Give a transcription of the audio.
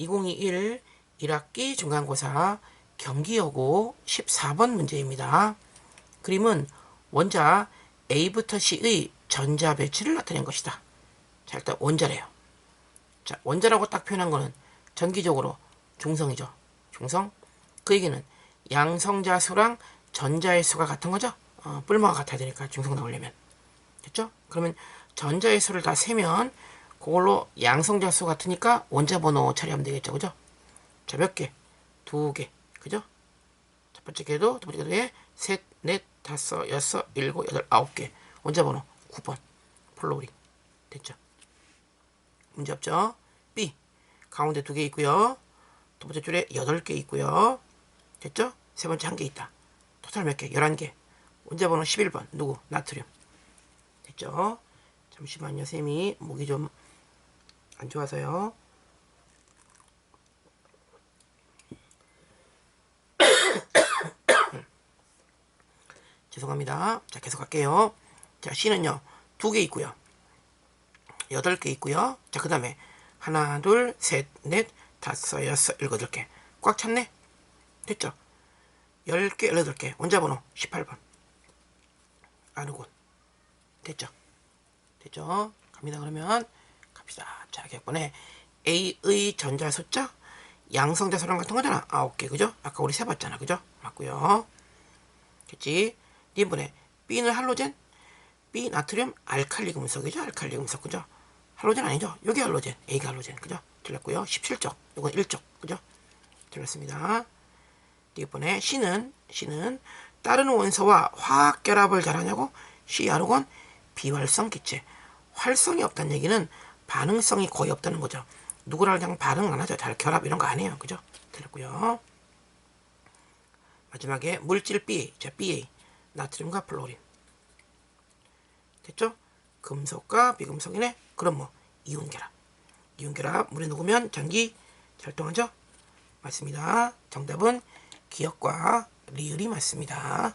2021 1학기 중간고사 경기여고 14번 문제입니다. 그림은 원자 A부터 C의 전자 배치를 나타낸 것이다. 자, 일단 원자래요. 자, 원자라고 딱 표현한 거는 전기적으로 중성이죠. 중성. 그 얘기는 양성자 수랑 전자의 수가 같은 거죠. 어, 뿔마가 같아야 되니까 중성 나오려면. 됐죠? 그러면 전자의 수를 다 세면 그걸로 양성자 수 같으니까 원자 번호 처리하면 되겠죠. 그죠? 자, 몇 개? 두 개. 그죠? 첫 번째 개도 두 번째 개도에 셋, 넷, 다섯, 여섯, 일곱, 여덟, 아홉 개. 원자 번호 9번. 폴로우링. 됐죠? 문제 없죠? B. 가운데 두 개 있고요. 두 번째 줄에 여덟 개 있고요. 됐죠? 세 번째 한 개 있다. 토탈 몇 개? 11개. 원자 번호 11번. 누구? 나트륨. 됐죠? 잠시만요. 쌤이 목이 좀 안 좋아서요. 죄송합니다. 자, 계속 할게요. 자, C는요. 두 개 있고요. 여덟 개 있고요. 자, 그 다음에 하나, 둘, 셋, 넷, 다섯, 여섯, 일곱, 개. 꽉 찼네? 됐죠? 열 개, 열여덟 개. 원자번호 18번. 아르곤. 됐죠? 됐죠? 갑니다. 그러면 갑시다. 자, 객번에 A의 전자 숫자 양성자 수랑 같은 거잖아. 아홉 개, 그죠? 아까 우리 세봤잖아, 그죠? 맞고요. 됐지? 이번에 B는 할로젠, B 나트륨 알칼리 금속이죠. 알칼리 금속, 그죠? 할로젠 아니죠? 여기 할로젠, A가 할로젠, 그죠? 틀렸고요. 17쪽, 이건 1쪽, 그죠? 틀렸습니다. 이번에 C는 C는 다른 원소와 화학 결합을 잘하냐고 C 아르곤 비활성 기체 활성이 없다는 얘기는 반응성이 거의 없다는 거죠. 누구랑 그냥 반응 안 하죠. 잘 결합 이런 거 안 해요. 그죠? 틀렸고요. 마지막에 물질 B, 자 BA 나트륨과 플로린 됐죠? 금속과 비금속이네. 그럼 뭐 이온 결합. 이온 결합 물에 녹으면 전기 잘 통하죠? 맞습니다. 정답은 기억과 리을이 맞습니다.